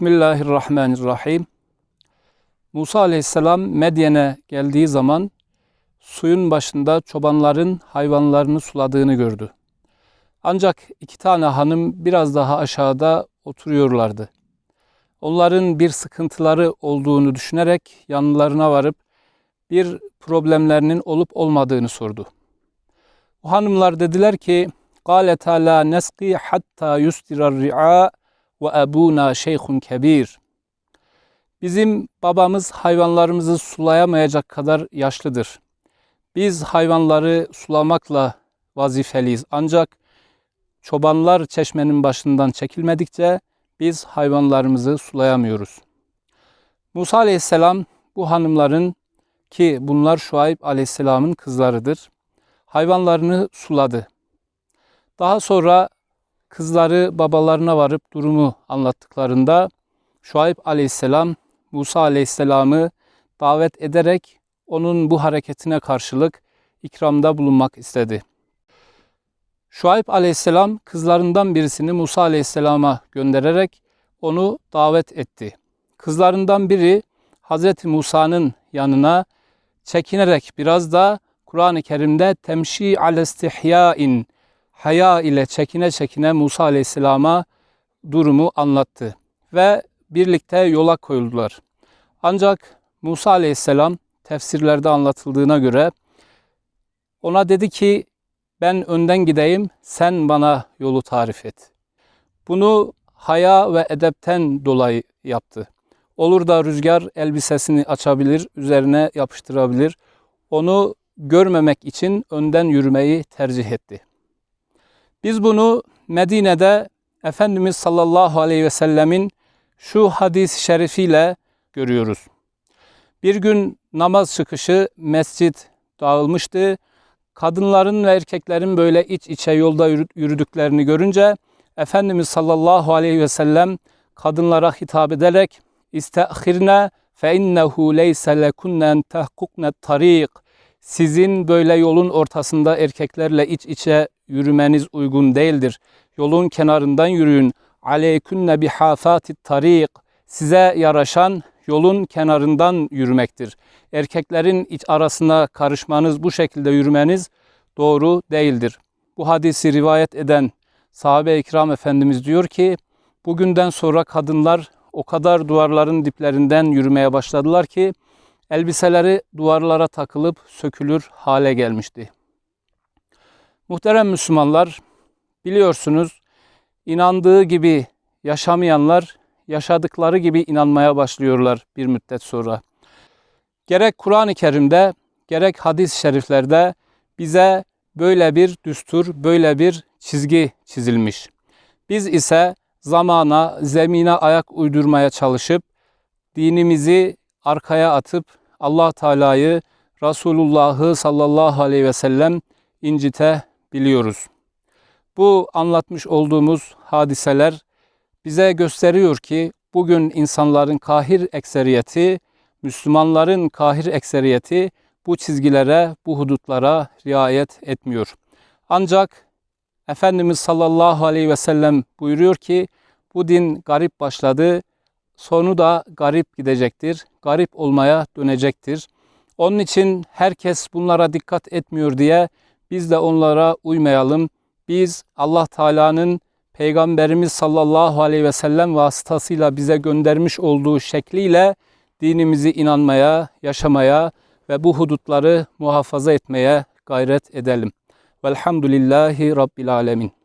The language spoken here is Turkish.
Bismillahirrahmanirrahim. Musa aleyhisselam Medyen'e geldiği zaman suyun başında çobanların hayvanlarını suladığını gördü. Ancak iki tane hanım biraz daha aşağıda oturuyorlardı. Onların bir sıkıntıları olduğunu düşünerek yanlarına varıp bir problemlerinin olup olmadığını sordu. Bu hanımlar dediler ki: "Kâle Teala nesqi hatta yustirar ri'a ve ebuna şeyhun kebir. Bizim babamız hayvanlarımızı sulayamayacak kadar yaşlıdır. Biz hayvanları sulamakla vazifeliyiz. Ancak çobanlar çeşmenin başından çekilmedikçe biz hayvanlarımızı sulayamıyoruz. Musa aleyhisselam bu hanımların ki bunlar Şuayb aleyhisselamın kızlarıdır. Hayvanlarını suladı. Daha sonra kızları babalarına varıp durumu anlattıklarında Şuayb aleyhisselam Musa aleyhisselamı davet ederek onun bu hareketine karşılık ikramda bulunmak istedi. Şuayb aleyhisselam kızlarından birisini Musa aleyhisselama göndererek onu davet etti. Kızlarından biri Hazreti Musa'nın yanına çekinerek biraz da Kur'an-ı Kerim'de temşi alestihyain haya ile çekine çekine Musa aleyhisselama durumu anlattı ve birlikte yola koyuldular. Ancak Musa aleyhisselam tefsirlerde anlatıldığına göre ona dedi ki ben önden gideyim sen bana yolu tarif et. Bunu haya ve edepten dolayı yaptı. Olur da rüzgar elbisesini açabilir, üzerine yapıştırabilir. Onu görmemek için önden yürümeyi tercih etti. Biz bunu Medine'de Efendimiz sallallahu aleyhi ve sellemin şu hadis-i şerifiyle görüyoruz. Bir gün namaz çıkışı mescit dağılmıştı. Kadınların ve erkeklerin böyle iç içe yolda yürüdüklerini görünce Efendimiz sallallahu aleyhi ve sellem kadınlara hitap ederek İstehirne fe innehu leyse lekunnen tehkukne tarik. Sizin böyle yolun ortasında erkeklerle iç içe yürümeniz uygun değildir. Yolun kenarından yürüyün. Aleykünne bihafatit tarik. Size yaraşan yolun kenarından yürümektir. Erkeklerin iç arasına karışmanız, bu şekilde yürümeniz doğru değildir. Bu hadisi rivayet eden sahabe-i kiram efendimiz diyor ki, bugünden sonra kadınlar o kadar duvarların diplerinden yürümeye başladılar ki elbiseleri duvarlara takılıp sökülür hale gelmişti. Muhterem Müslümanlar, biliyorsunuz inandığı gibi yaşamayanlar yaşadıkları gibi inanmaya başlıyorlar bir müddet sonra. Gerek Kur'an-ı Kerim'de gerek hadis-i şeriflerde bize böyle bir düstur, böyle bir çizgi çizilmiş. Biz ise zamana, zemine ayak uydurmaya çalışıp dinimizi arkaya atıp Allah Teala'yı, Resulullah'ı sallallahu aleyhi ve sellem incite biliyoruz. Bu anlatmış olduğumuz hadiseler bize gösteriyor ki bugün insanların kahir ekseriyeti, Müslümanların kahir ekseriyeti bu çizgilere, bu hudutlara riayet etmiyor. Ancak Efendimiz sallallahu aleyhi ve sellem buyuruyor ki bu din garip başladı, sonu da garip gidecektir, garip olmaya dönecektir. Onun için herkes bunlara dikkat etmiyor diye biz de onlara uymayalım. Biz Allah Teala'nın Peygamberimiz sallallahu aleyhi ve sellem vasıtasıyla bize göndermiş olduğu şekliyle dinimizi inanmaya, yaşamaya ve bu hudutları muhafaza etmeye gayret edelim. Velhamdülillahi Rabbil Alemin.